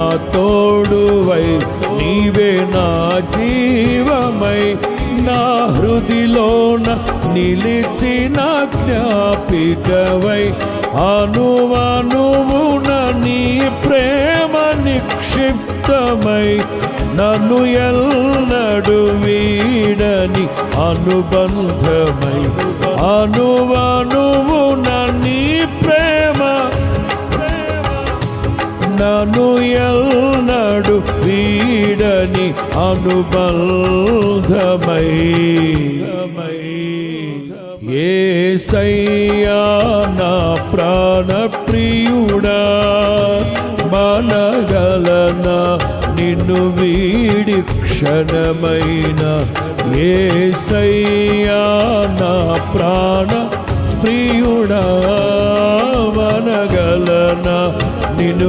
నా తోడువై నీవే నా జీవమై నా హృదిలోన నిలిచిన జ్ఞాపికవై అనువనువున నీ ప్రేమ నిక్షిప్తమై నన్ను ఎల్లడు వీడని అనుబంధమై అనువనువు నను ఎల్నడు వీడని అనుబంధమై. ఏసయ్యా నా ప్రాణ ప్రియుడా మనగలన నిన్ను వీడి క్షణమైన ఏసయ్యా నా ప్రాణ ప్రియుడా మనగలన నిన్ను